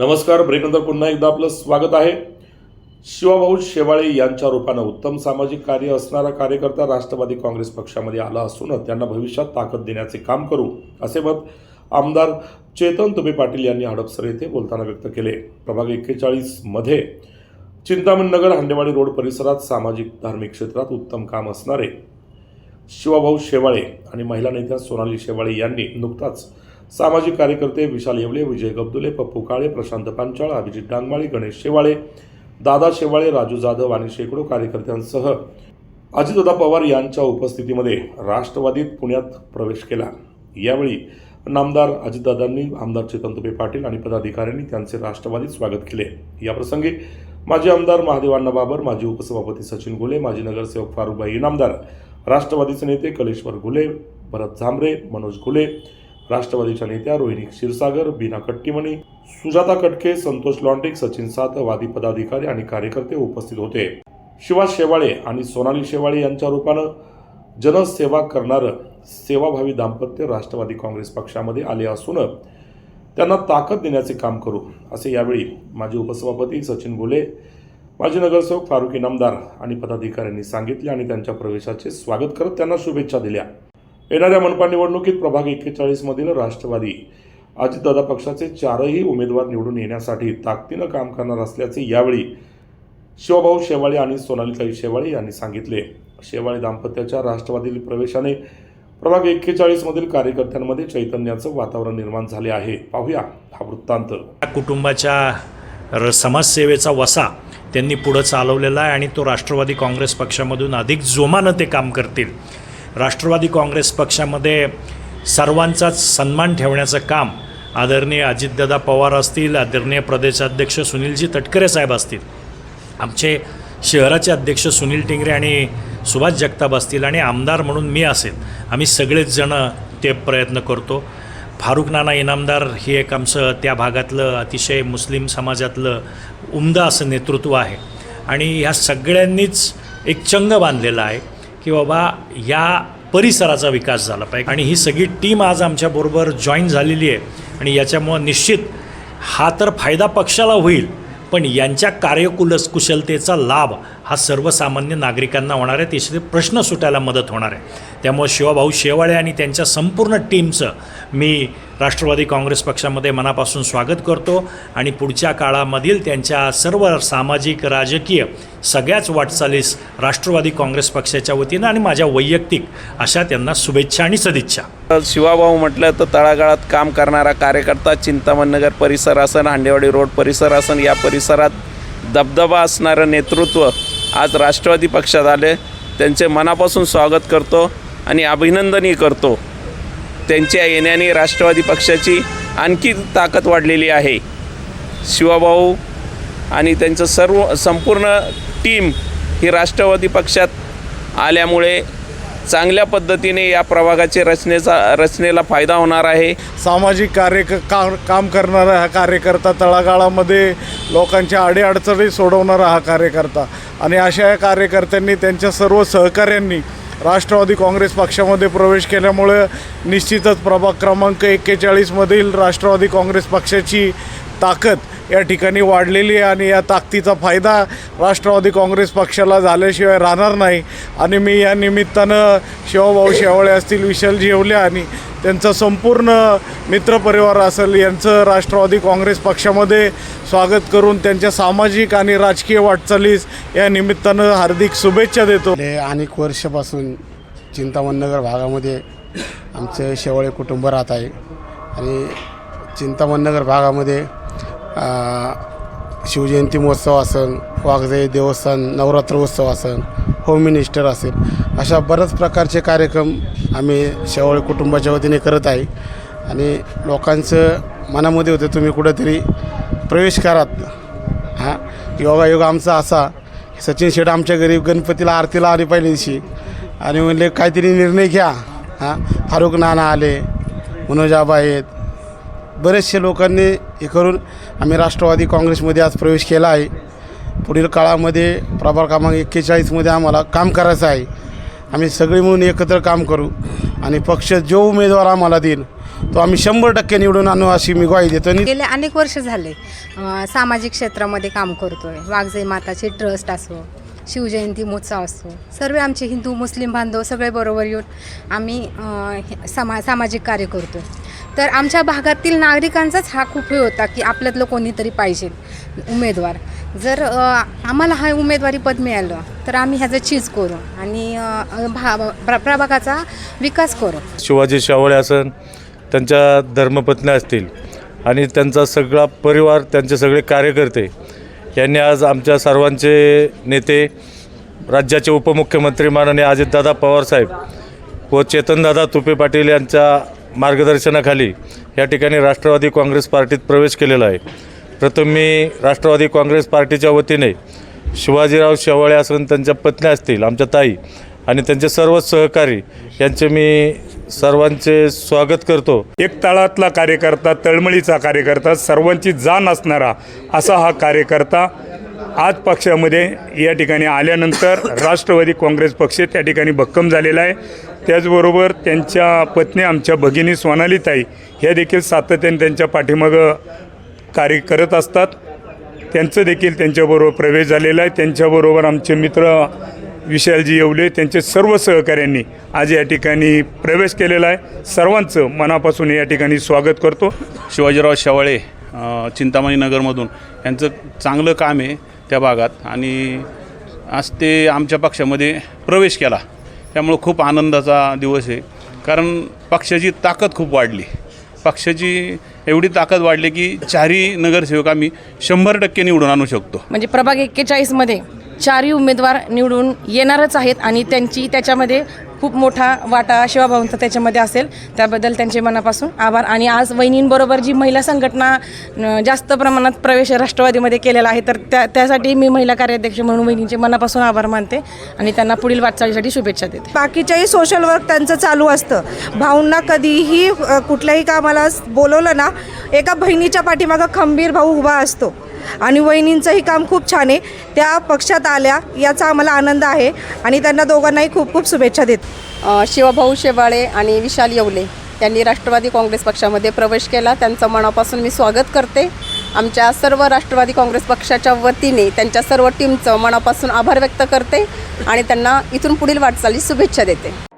नमस्कार ब्रेकनंतर पुन्हा एकदा आपलं स्वागत आहे. शिवाभाऊ शेवाळे यांच्या रूपानं उत्तम सामाजिक कार्य असणारा कार्यकर्ता राष्ट्रवादी काँग्रेस पक्षामध्ये आला असून त्यांना भविष्यात ताकद देण्याचे काम करू असे मत आमदार चेतन तुबे पाटील यांनी हडपसर येथे बोलताना व्यक्त केले. प्रभाग एक्केचाळीसमध्ये चिंतामण नगर हांडेवाडी रोड परिसरात सामाजिक धार्मिक क्षेत्रात उत्तम काम असणारे शिवाभाऊ शेवाळे आणि महिला नेत्या सोनाली शेवाळे यांनी नुकताच सामाजिक कार्यकर्ते विशाल येवले विजय गब्दुले पप्पू काळे प्रशांत पांचाळ अभिजित डांगमाळे गणेश शेवाळे दादा शेवाळे राजू जाधव आणि शेकडो कार्यकर्त्यांसह अजितदादा पवार यांच्या उपस्थितीमध्ये राष्ट्रवादीत पुण्यात प्रवेश केला. यावेळी नामदार अजितदादांनी आमदार चेतन तुपे पाटील आणि पदाधिकाऱ्यांनी त्यांचे राष्ट्रवादीत स्वागत केले. याप्रसंगी माजी आमदार महादेवांना बाबर माजी उपसभापती सचिन घुले माजी नगरसेवक फारुभाई इनामदार राष्ट्रवादीचे नेते कलेश्वर घुले भरत झांबरे मनोज घुले राष्ट्रवादीच्या नेत्या रोहिणी क्षीरसागर बीना कट्टीमणी सुजाता कटके संतोष लॉन्टिक सचिन सात वादी पदाधिकारी आणि कार्यकर्ते उपस्थित होते. शिवा शेवाळे आणि सोनाली शेवाळे यांच्या रूपानं जनसेवा करणारं सेवाभावी दाम्पत्य राष्ट्रवादी काँग्रेस पक्षामध्ये आले असून त्यांना ताकद देण्याचे काम करू असे यावेळी माजी उपसभापती सचिन गोले माजी नगरसेवक फारुकी नामदार आणि पदाधिकाऱ्यांनी सांगितले आणि त्यांच्या प्रवेशाचे स्वागत करत त्यांना शुभेच्छा दिल्या. येणाऱ्या मनपा निवडणुकीत प्रभाग एक्केचाळीसमधील राष्ट्रवादी अजितदादा पक्षाचे चारही उमेदवार निवडून येण्यासाठी ताकदीनं काम करणार असल्याचे यावेळी शिवभाऊ शेवाळे आणि सोनालीताई शेवाळे यांनी सांगितले. शेवाळे दाम्पत्याच्या राष्ट्रवादी प्रवेशाने प्रभाग एक्केचाळीसमधील कार्यकर्त्यांमध्ये चैतन्याचं वातावरण निर्माण झाले आहे. पाहूया हा वृत्तांत. या कुटुंबाच्या र समाजसेवेचा वसा त्यांनी पुढं चालवलेला आहे आणि तो राष्ट्रवादी काँग्रेस पक्षामधून अधिक जोमानं ते काम करतील. राष्ट्रवादी काँग्रेस पक्षामध्ये सर्वांचाच सन्मान ठेवण्याचं काम आदरणीय अजितदादा पवार असतील आदरणीय प्रदेशाध्यक्ष सुनीलजी तटकरे साहेब असतील आमचे शहराचे अध्यक्ष सुनील टिंगरे आणि सुभाष जगताप असतील आणि आमदार म्हणून मी असेल आम्ही सगळेच जणं ते प्रयत्न करतो. फारुख नाना इनामदार हे एक आमचं त्या भागातलं अतिशय मुस्लिम समाजातलं उमदा असं नेतृत्व आहे. आणि ह्या सगळ्यांनीच एक चंग बांधलेला आहे. की बाबा या परिसराचा विकास झाला पाहिजे. आणि ही सगळी टीम आज आमच्याबरोबर जॉईन झालेली आहे. आणि याच्यामुळं निश्चित हा तर फायदा पक्षाला होईल पण यांच्या कार्यकुलस कुशलतेचा लाभ हा सर्वसामान्य नागरिकांना होणार आहे. त्याचे प्रश्न सुटायला मदत होणार आहे. त्यामुळे शिवाभाऊ शेवाळे आणि त्यांच्या संपूर्ण टीमचं मी राष्ट्रवादी काँग्रेस पक्षामध्ये मनापासून स्वागत करतो आणि पुढच्या काळामधील त्यांच्या सर्व सामाजिक राजकीय सगळ्याच वाटचालीस राष्ट्रवादी काँग्रेस पक्षाच्या वतीनं आणि माझ्या वैयक्तिक अशा त्यांना शुभेच्छा आणि सदिच्छा. शिवाभाऊ म्हटलं तर तळागाळात काम करणारा कार्यकर्ता चिंतामणनगर परिसर असन हांडेवाडी रोड परिसर असन या परिसरात दबदबा असणारं नेतृत्व आज राष्ट्रवादी पक्षात आले त्यांचे मनापासून स्वागत करतो आणि अभिनंदनही करतो. त्यांच्या येण्याने राष्ट्रवादी पक्षाची आणखी ताकद वाढलेली आहे. शिवाभाऊ आणि त्यांचं सर्व संपूर्ण टीम ही राष्ट्रवादी पक्षात आल्यामुळे चांगल्या पद्धतीने या प्रभागाचे रचनेचा रचनेला फायदा होणार आहे. सामाजिक कार्य क- का काम करणारा हा कार्यकर्ता तळागाळामध्ये लोकांच्या अडीअडचणी सोडवणारा हा कार्यकर्ता. आणि अशा या कार्यकर्त्यांनी त्यांच्या सर्व सहकाऱ्यांनी राष्ट्रवादी काँग्रेस पक्षामध्ये प्रवेश केल्यामुळे निश्चितच प्रभाग क्रमांक एक्केचाळीसमधील राष्ट्रवादी काँग्रेस पक्षाची ताकद या ठिकाणी वाढलेली आहे आणि या ताकदीचा फायदा राष्ट्रवादी काँग्रेस पक्षाला झाल्याशिवाय राहणार नाही. आणि मी या निमित्तानं शिवभाऊ शेवाळे असतील विशाल जेवले आणि त्यांचा संपूर्ण मित्रपरिवार असेल यांचं राष्ट्रवादी काँग्रेस पक्षामध्ये स्वागत करून त्यांच्या सामाजिक आणि राजकीय वाटचालीस या निमित्तानं हार्दिक शुभेच्छा देतो. अनेक वर्षापासून चिंतामणनगर भागामध्ये आमचं शेवाळे कुटुंब राहत आहे. आणि चिंतामणनगर भागामध्ये शिवजयंती महोत्सव असेल वाघजाई देवस्थान नवरात्र उत्सव असेल होम मिनिस्टर असेल अशा बऱ्याच प्रकारचे कार्यक्रम आम्ही शेवळी कुटुंबाच्या वतीने करत आहे. आणि लोकांचं मनामध्ये होतं तुम्ही कुठंतरी प्रवेश करात. हां योगायोग आमचा असा. सचिन शेठ आमच्या घरी गणपतीला आरतीला आली पहिल्या दिवशी. आणि म्हणले काहीतरी निर्णय घ्या. हां फारुख नाना आले मनोज आबा आहेत बरेचसे लोकांनी हे करून आम्ही राष्ट्रवादी काँग्रेसमध्ये आज प्रवेश केला आहे. पुढील काळामध्ये प्रभाग क्रमांक एक्केचाळीसमध्ये आम्हाला काम करायचं आहे. आम्ही सगळे मिळून एकत्र काम करू आणि पक्ष जो उमेदवार आम्हाला देईल तो आम्ही शंभर टक्के निवडून आणू अशी मी ग्वाही देतो. आणि गेले अनेक वर्ष झाले अ, सामाजिक क्षेत्रामध्ये काम करतोय. वाघजाई माताचे ट्रस्ट असो शिवजयंती महोत्सव असो सर्व आमचे हिंदू मुस्लिम बांधव सगळे बरोबर येऊन आम्ही अ, हे- समा सामाजिक कार्य करतो तर आमच्या भागातील नागरिकांचाच हा खूप हे होता की आपल्यातलं कोणीतरी पाहिजे उमेदवार. जर आम्हाला हा उमेदवारी पद मिळालं तर आम्ही ह्याचं चीज करू आणि भा प्र प्रभागाचा विकास करू. शिवाजी शावळे असन त्यांच्या धर्मपत्नी असतील आणि त्यांचा सगळा परिवार त्यांचे सगळे कार्यकर्ते यांनी आज आमच्या सर्वांचे नेते राज्याचे उपमुख्यमंत्री माननीय अजितदादा पवारसाहेब व चेतनदादा तुपे पाटील यांच्या मार्गदर्शनाखाली या ठिकाणी राष्ट्रवादी काँग्रेस पार्टीत प्रवेश केलेला आहे. प्रथम मी राष्ट्रवादी काँग्रेस पार्टीच्या वतीने शिवाजीराव शेवाळे असून त्यांच्या पत्नी असतील आमच्या ताई आणि त्यांचे सर्व सहकारी यांचे मी सर्वांचे स्वागत करतो. एक तळातला कार्यकर्ता तळमळीचा कार्यकर्ता सर्वांची जाण असणारा असा हा कार्यकर्ता आज पक्षामध्ये या ठिकाणी आल्यानंतर राष्ट्रवादी काँग्रेस पक्ष त्या ठिकाणी भक्कम झालेला आहे. त्याचबरोबर त्यांच्या पत्नी आमच्या भगिनी सोनालीताई ह्या देखील सातत्याने त्यांच्या पाठीमागं कार्य करत असतात. त्यांचं देखील त्यांच्याबरोबर प्रवेश झालेला आहे. त्यांच्याबरोबर आमचे मित्र विशालजी येवले त्यांचे सर्व सहकाऱ्यांनी आज या ठिकाणी प्रवेश केलेला आहे. सर्वांचं मनापासून या ठिकाणी स्वागत करतो. शिवाजीराव शेवाळे चिंतामणी नगरमधून. यांचं चांगलं काम आहे. त्या भागात. आणि आज ते आमच्या पक्षामध्ये प्रवेश केला. त्यामुळं खूप आनंदाचा दिवस आहे. कारण पक्षाची ताकद खूप वाढली. पक्षाची एवढी ताकद वाढली की चारही नगरसेवक आम्ही शंभर टक्के निवडून आणू शकतो. म्हणजे प्रभाग एक्केचाळीसमध्ये चारही उमेदवार निवडून येणारच आहेत आणि त्यांची त्याच्यामध्ये खूप मोठा वाटा शिवाभाऊंचा त्याच्यामध्ये असेल. त्याबद्दल त्यांचे मनापासून आभार. आणि आज वहिनींबरोबर जी महिला संघटना जास्त प्रमाणात प्रवेश राष्ट्रवादीमध्ये केलेला आहे तर त्या त्यासाठी मी महिला कार्याध्यक्ष म्हणून वहिनींचे मनापासून आभार मानते आणि त्यांना पुढील वाटचालीसाठी शुभेच्छा देते. बाकीच्याही सोशल वर्क त्यांचं चालू असतं. भाऊंना कधीही कुठल्याही कामाला बोलवलं ना एका बहिणीच्या पाठीमागं खंबीर भाऊ उभा असतो. आणि वहिनींचंही काम खूप छान आहे. त्या पक्षात आल्या याचा आम्हाला आनंद आहे आणि त्यांना दोघांनाही खूप खूप शुभेच्छा देत. शिवभाऊ शेवाळे आणि विशाल येवले यांनी राष्ट्रवादी काँग्रेस पक्षामध्ये प्रवेश केला. त्यांचं मनापासून मी स्वागत करते. आमच्या सर्व राष्ट्रवादी काँग्रेस पक्षाच्या वतीने त्यांच्या सर्व टीमचं मनापासून आभार व्यक्त करते आणि त्यांना इथून पुढील वाटचाली शुभेच्छा देते.